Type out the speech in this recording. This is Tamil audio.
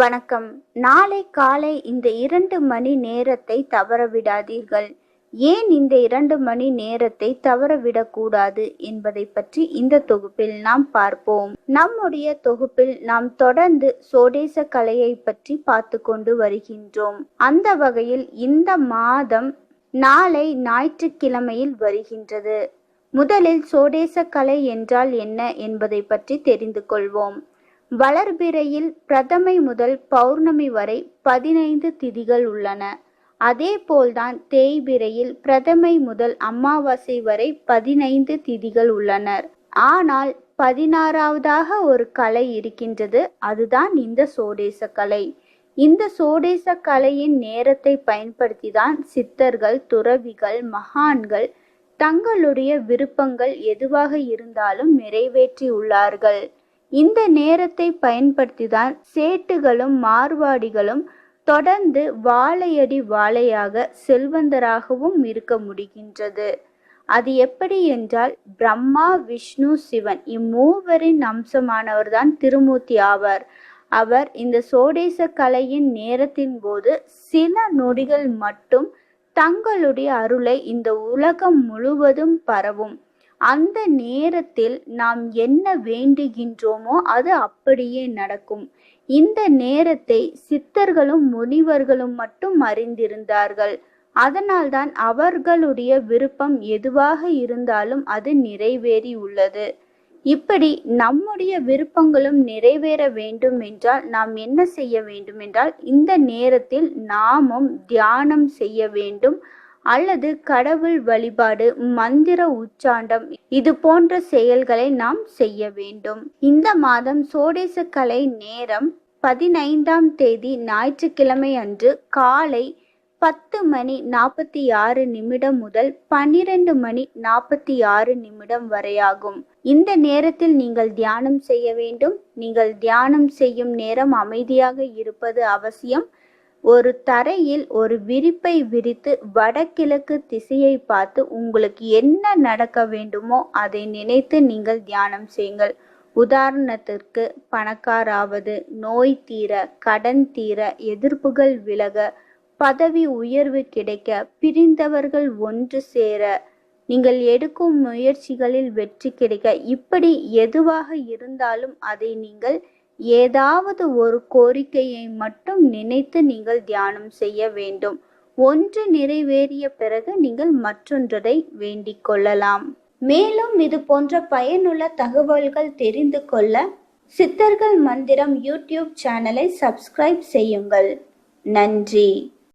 வணக்கம். நாளை காலை இந்த இரண்டு மணி நேரத்தை தவறவிடாதீர்கள். ஏன் இந்த இரண்டு மணி நேரத்தை தவறவிடக்கூடாது என்பதை பற்றி இந்த தொகுப்பில் நாம் பார்ப்போம். நம்முடைய தொகுப்பில் நாம் தொடர்ந்து சோடேச கலையை பற்றி பார்த்து கொண்டு வருகின்றோம். அந்த வகையில் இந்த மாதம் நாளை ஞாயிற்றுக்கிழமையில் வருகின்றது. முதலில் சோடேச கலை என்றால் என்ன என்பதை பற்றி தெரிந்து கொள்வோம். வளர்பிறையில் பிரதமை முதல் பௌர்ணமி வரை பதினைந்து திதிகள் உள்ளன. அதே போல்தான் தேய்பிறையில் பிரதமை முதல் அமாவாசை வரை பதினைந்து திதிகள் உள்ளனர். ஆனால் பதினாறாவதாக ஒரு கலை இருக்கின்றது. அதுதான் இந்த சோடேச கலை. இந்த சோடேச கலையின் நேரத்தை பயன்படுத்தி தான் சித்தர்கள் துறவிகள் மகான்கள் தங்களுடைய விருப்பங்கள் எதுவாக இருந்தாலும் நிறைவேற்றியுள்ளார்கள். இந்த நேரத்தை பயன்படுத்திதான் சேட்டுகளும் மார்வாடிகளும் தொடர்ந்து வாழையடி வாழையாக செல்வந்தராகவும் இருக்க முடிகின்றது. அது எப்படி என்றால் பிரம்மா விஷ்ணு சிவன் இம்மூவரின் அம்சமானவர்தான் திருமூர்த்தி ஆவார். அவர் இந்த சோடேச கலையின் நேரத்தின் போது சில நொடிகள் மட்டும் தங்களுடைய அருளை இந்த உலகம் முழுவதும் பரவும். அந்த நேரத்தில் நாம் என்ன வேண்டுகின்றோமோ அது அப்படியே நடக்கும். இந்த நேரத்தை சித்தர்களும் முனிவர்களும் மட்டும் அறிந்திருந்தார்கள். அதனால்தான் அவர்களுடைய விருப்பம் எதுவாக இருந்தாலும் அது நிறைவேறி உள்ளது இப்படி நம்முடைய விருப்பங்களும் நிறைவேற வேண்டும் என்றால் நாம் என்ன செய்ய வேண்டும் என்றால் இந்த நேரத்தில் நாமும் தியானம் செய்ய வேண்டும். அல்லது கடவுள் வழிபாடு மந்திர உச்சாண்டம் இது போன்ற செயல்களை நாம் செய்ய வேண்டும். இந்த மாதம் சோடேசக்கலை கலை நேரம் பதினைந்தாம் தேதி ஞாயிற்றுக்கிழமை அன்று காலை பத்து மணி நாற்பத்தி ஆறு நிமிடம் முதல் பன்னிரண்டு மணி நாற்பத்தி ஆறு நிமிடம் வரையாகும். இந்த நேரத்தில் நீங்கள் தியானம் செய்ய வேண்டும். நீங்கள் தியானம் செய்யும் நேரம் அமைதியாக இருப்பது அவசியம். ஒரு தரையில் ஒரு விரிப்பை விரித்து வடகிழக்கு திசையை பார்த்து உங்களுக்கு என்ன நடக்க வேண்டுமோ அதை நினைத்து நீங்கள் தியானம் செய்யுங்கள். உதாரணத்திற்கு பணக்காராவது நோய் தீர கடன் தீர எதிர்ப்புகள் விலக பதவி உயர்வு கிடைக்க பிரிந்தவர்கள் ஒன்று சேர நீங்கள் எடுக்கும் முயற்சிகளில் வெற்றி கிடைக்க இப்படி எதுவாக இருந்தாலும் அதை நீங்கள் ஏதாவது ஒரு கோரிக்கையை மட்டும் நினைத்து நீங்கள் தியானம் செய்ய வேண்டும். ஒன்று நிறைவேறிய பிறகு நீங்கள் மற்றொன்றதை வேண்டிக் கொள்ளலாம். மேலும் இது போன்ற பயனுள்ள தகவல்கள் தெரிந்து கொள்ள சித்தர்கள் மந்திரம் யூடியூப் சேனலை சப்ஸ்கிரைப் செய்யுங்கள். நன்றி.